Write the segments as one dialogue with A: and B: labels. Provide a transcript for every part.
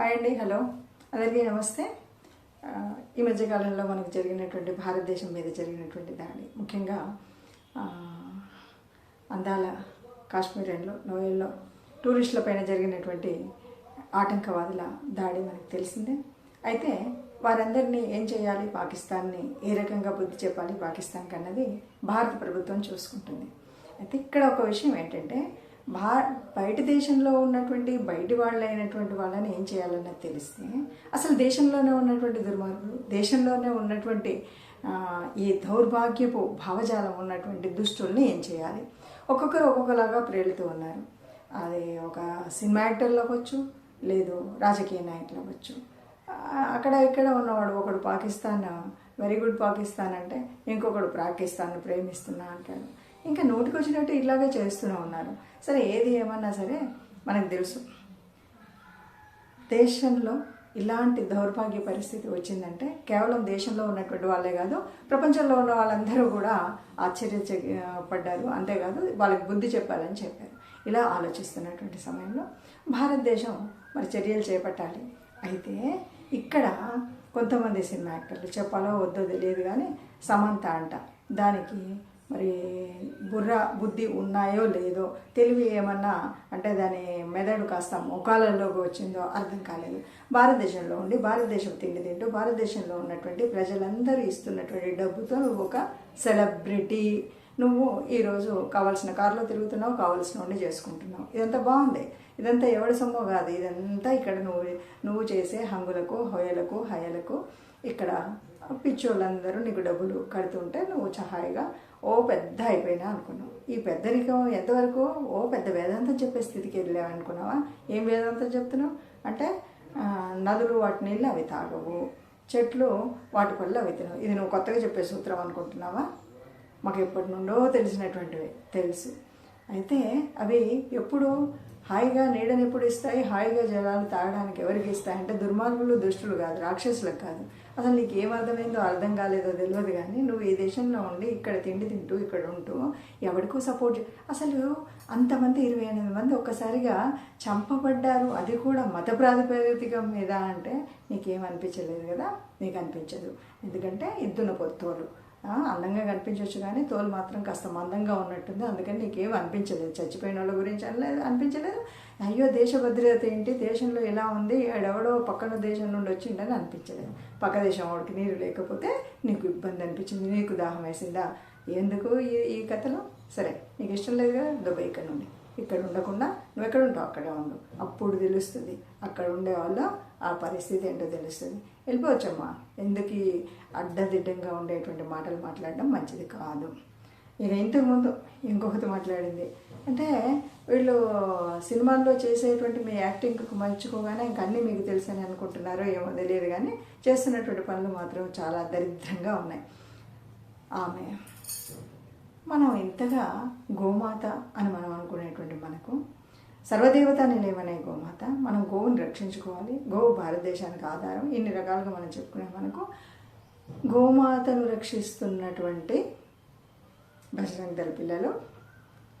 A: Hi అండి hello. అందరికీ నమస్తే. ఈ మధ్యకాలంలో మనకు జరిగినటువంటి భారతదేశం మీద జరిగినటువంటి దాడి ముఖ్యంగా అందాల అందాల అండ్లో నోయల్లో టూరిస్టుల పైన జరిగినటువంటి ఆటంకవాదుల దాడి మనకు తెలిసిందే. అయితే వారందరినీ ఏం చేయాలి? పాకిస్తాన్ని ఏ రకంగా బుద్ధి చెప్పాలి? పాకిస్తాన్కి అన్నది భారత ప్రభుత్వం చూసుకుంటుంది. అయితే ఇక్కడ ఒక విషయం ఏంటంటే భా బయట దేశంలో ఉన్నటువంటి బయటి వాళ్ళైనటువంటి వాళ్ళని ఏం చేయాలన్నది తెలిస్తే అసలు దేశంలోనే ఉన్నటువంటి దుర్మార్గులు దేశంలోనే ఉన్నటువంటి ఈ దౌర్భాగ్యపు భావజాలం ఉన్నటువంటి దుష్టుల్ని ఏం చేయాలి? ఒక్కొక్కరు ఒక్కొక్కలాగా ప్రేలుతూ ఉన్నారు. అది ఒక సినిమా యాక్టర్లు అవ్వచ్చు లేదు రాజకీయ నాయకులు అవ్వచ్చు అక్కడ ఇక్కడ ఉన్నవాడు ఒకడు పాకిస్తాన్ వెరీ గుడ్ పాకిస్తాన్ అంటే ఇంకొకడు పాకిస్తాన్ ప్రేమిస్తున్నా అంటాడు. ఇంకా నోటికి వచ్చినట్టు ఇలాగే చేస్తూనే ఉన్నారు. సరే ఏది ఏమన్నా సరే మనకు తెలుసు. దేశంలో ఇలాంటి దౌర్భాగ్య పరిస్థితి వచ్చిందంటే కేవలం దేశంలో ఉన్నటువంటి వాళ్ళే కాదు ప్రపంచంలో ఉన్న వాళ్ళందరూ కూడా ఆశ్చర్యపడ్డారు అంతేకాదు వాళ్ళకి బుద్ధి చెప్పాలని చెప్పారు. ఇలా ఆలోచిస్తున్నటువంటి సమయంలో భారతదేశం మరి చర్యలు చేపట్టాలి. అయితే ఇక్కడ కొంతమంది సినిమా యాక్టర్లు చెప్పాలో వద్దో తెలియదు కానీ సమంత అంట. దానికి మరి బుర్ర బుద్ధి ఉన్నాయో లేదో తెలివి ఏమన్నా అంటే దాని మెదడు కాస్త మోకాళ్ళలోకి వచ్చిందో అర్థం కాలేదు. భారతదేశంలో ఉండి భారతదేశం తిండి తింటూ భారతదేశంలో ఉన్నటువంటి ప్రజలందరూ ఇస్తున్నటువంటి డబ్బుతో నువ్వు ఒక సెలబ్రిటీ. నువ్వు ఈరోజు కావాల్సిన కారులో తిరుగుతున్నావు కావాల్సిన ఉండి చేసుకుంటున్నావు. ఇదంతా బాగుంది. ఇదంతా ఎవడి సొమ్ము కాదు. ఇదంతా ఇక్కడ నువ్వు నువ్వు చేసే హంగులకు హొయలకు హయలకు ఇక్కడ పిచ్చోళ్ళందరూ నీకు డబ్బులు కడుతుంటే నువ్వు చహాయిగా ఓ పెద్ద అయిపోయినా అనుకున్నావు. ఈ పెద్దరికం ఎంతవరకు? ఓ పెద్ద వేదాంతం చెప్పే స్థితికి వెళ్ళావు అనుకున్నావా? ఏం వేదాంతం చెప్తున్నావు? అంటే నదులు వాటి నీళ్ళు అవి తాగవు చెట్లు వాటి పళ్ళు అవి తినవు. ఇది నువ్వు కొత్తగా చెప్పే సూత్రం అనుకుంటున్నావా? మాకు ఎప్పటి నుండో తెలిసినటువంటివి. తెలుసు. అయితే అవి ఎప్పుడు హాయిగా నీడని ఎప్పుడు ఇస్తాయి? హాయిగా జలాలు తాగడానికి ఎవరికి ఇస్తాయి? అంటే దుర్మార్గులు దుష్టులు కాదు రాక్షసులకు కాదు. అసలు నీకు ఏమర్థమైందో అర్థం కాలేదో తెలియదు కానీ నువ్వు ఈ దేశంలో ఉండి ఇక్కడ తిండి తింటూ ఇక్కడ ఉంటూ ఎవరికో సపోర్ట్ చే- అసలు అంతమంది ఇరవై ఎనిమిది మంది ఒక్కసారిగా చంపబడ్డారు. అది కూడా మత ప్రాతిపదికం మీద అంటే నీకేమనిపించలేదు కదా? నీకు అనిపించదు ఎందుకంటే ఇద్దున పొత్తోలు అందంగా కనిపించవచ్చు కానీ తోలు మాత్రం కాస్త మందంగా ఉన్నట్టుంది. అందుకని నీకేం అనిపించలేదు. చచ్చిపోయిన వాళ్ళ గురించి అనలేదు అనిపించలేదు. అయ్యో దేశ భద్రత ఏంటి? దేశంలో ఎలా ఉంది? ఎవడో పక్కన దేశం నుండి వచ్చిండని అనిపించలేదు. పక్క దేశం వాడికి నీరు లేకపోతే నీకు ఇబ్బంది అనిపించింది. నీకు దాహం వేసిందా? ఎందుకు ఈ ఈ కథలో? సరే నీకు ఇష్టం లేదు కదా? దుబాయ్ ఇక్కడ నుండి. ఇక్కడ ఉండకుండా నువ్వు ఎక్కడ ఉంటావు? అక్కడే ఉండు. అప్పుడు తెలుస్తుంది. అక్కడ ఉండే వాళ్ళు ఆ పరిస్థితి ఏంటో తెలుస్తుంది. వెళ్ళిపోవచ్చమ్మా. ఎందుకు ఈ అడ్డదిడ్డంగా ఉండేటువంటి మాటలు మాట్లాడడం మంచిది కాదు. ఇక ఇంతకుముందు ఇంకొకటి మాట్లాడింది. అంటే వీళ్ళు సినిమాల్లో చేసేటువంటి మీ యాక్టింగ్కి మంచుకోగానే ఇంక అన్నీ మీకు తెలుసని అనుకుంటున్నారో ఏమో తెలియదు కానీ చేస్తున్నటువంటి పనులు మాత్రం చాలా దరిద్రంగా ఉన్నాయి. ఆమె. మనం ఇంతగా గోమాత అని మనం అనుకునేటువంటి మనకు సర్వదేవత నిలయమనే గోమాత. మనం గోవుని రక్షించుకోవాలి. గోవు భారతదేశానికి ఆధారం. ఇన్ని రకాలుగా మనం చెప్పుకునే మనకు గోమాతను రక్షిస్తున్నటువంటి బజరంగ దళ పిల్లలు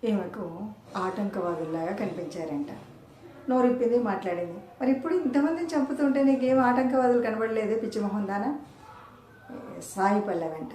A: ఈమెకు ఆటంకవాదుల్లాగా కనిపించారంట. నోరిప్పింది మాట్లాడింది. మరి ఇప్పుడు ఇంతమందిని చంపుతుంటే నీకేం ఆటంకవాదులు కనబడలేదే పిచ్చిమోహన్ దానా? సాయి పల్లెవెంట.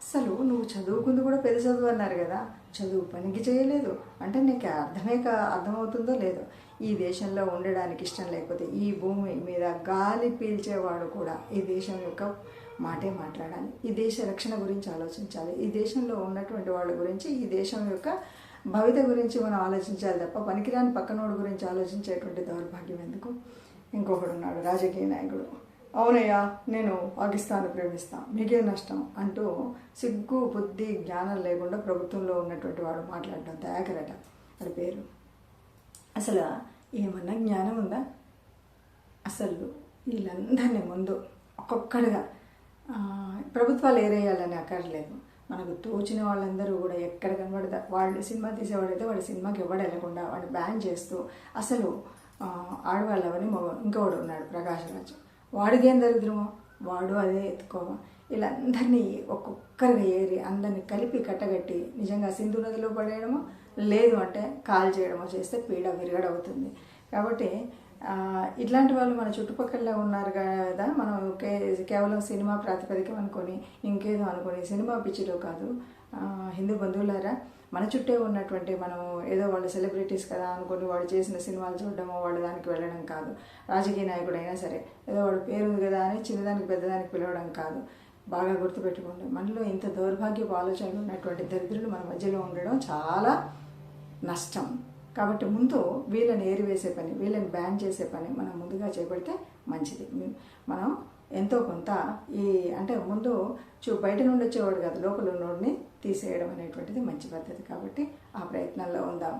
A: అసలు నువ్వు చదువుకుంది కూడా పెద్ద చదువు అన్నారు కదా. చదువు పనికి చేయలేదు. అంటే నీకు అర్థమే కా అర్థమవుతుందో లేదో. ఈ దేశంలో ఉండడానికి ఇష్టం లేకపోతే ఈ భూమి మీద గాలి పీల్చేవాడు కూడా ఈ దేశం యొక్క మాటే మాట్లాడాలి. ఈ దేశ రక్షణ గురించి ఆలోచించాలి. ఈ దేశంలో ఉన్నటువంటి వాళ్ళ గురించి ఈ దేశం యొక్క భవిత గురించి మనం ఆలోచించాలి తప్ప పనికిరాని పక్కనోడు గురించి ఆలోచించేటువంటి దౌర్భాగ్యం ఎందుకు? ఇంకొకడు ఉన్నాడు రాజకీయ నాయకుడు. అవునయ్యా నేను పాకిస్తాన్ ప్రేమిస్తాను మీకే నష్టం అంటూ సిగ్గు బుద్ధి జ్ఞానం లేకుండా ప్రభుత్వంలో ఉన్నటువంటి వాడు మాట్లాడటం దయాకరట. అది పేరు? అసలు ఏమన్నా జ్ఞానం ఉందా? అసలు వీళ్ళందరినీ ముందు ఒక్కొక్కడిగా. ప్రభుత్వాలు ఏరేయాలని అక్కర్లేదు. మనకు తోచిన వాళ్ళందరూ కూడా ఎక్కడ కనబడదా వాళ్ళు సినిమా తీసేవాడైతే వాడి సినిమాకి ఎవడు వెళ్ళకుండా వాడిని బ్యాన్ చేస్తూ అసలు ఆడవాళ్ళు అవని ఇంకోడు ఉన్నాడు ప్రకాష్ రాజు వాడికి ఏం దరిద్రమో వాడు అదే ఎత్తుకోవా వీళ్ళందరినీ ఒక్కొక్కరిగా ఏరి అందరినీ కలిపి కట్టగట్టి నిజంగా సింధు నదిలో పడేయడమో లేదు అంటే కాల్ చేయడమో చేస్తే పీడ విరగడవుతుంది. కాబట్టి ఇట్లాంటి వాళ్ళు మన చుట్టుపక్కల ఉన్నారు కదా మనం కే- కేవలం సినిమా ప్రాతిపదికం అనుకొని ఇంకేదో అనుకొని సినిమా పిచ్చిలో కాదు. హిందూ బంధువులారా మన చుట్టే ఉన్నటువంటి మనం ఏదో వాళ్ళు సెలబ్రిటీస్ కదా అనుకొని వాడు చేసిన సినిమాలు చూడడము వాడు దానికి వెళ్ళడం కాదు. రాజకీయ నాయకుడు అయినా సరే ఏదో వాడు పేరు ఉంది కదా అని చిన్నదానికి పెద్దదానికి పిలవడం కాదు. బాగా గుర్తుపెట్టుకోండి. మనలో ఇంత దౌర్భాగ్యపు ఆలోచనలు ఉన్నటువంటి దరిద్రులు మన మధ్యలో ఉండడం చాలా నష్టం. కాబట్టి ముందు వీళ్ళని ఏరివేసే పని వీళ్ళని బ్యాన్ చేసే పని మనం ముందుగా చేపడితే మంచిది. మనం ఎంతో కొంత ఈ అంటే ముందు చూ బయట నుండి వచ్చేవాడు కాదు లోపల ఉన్నోడిని తీసేయడం అనేటువంటిది మంచి పద్ధతి కాబట్టి ఆ ప్రయత్నంలో ఉందాం.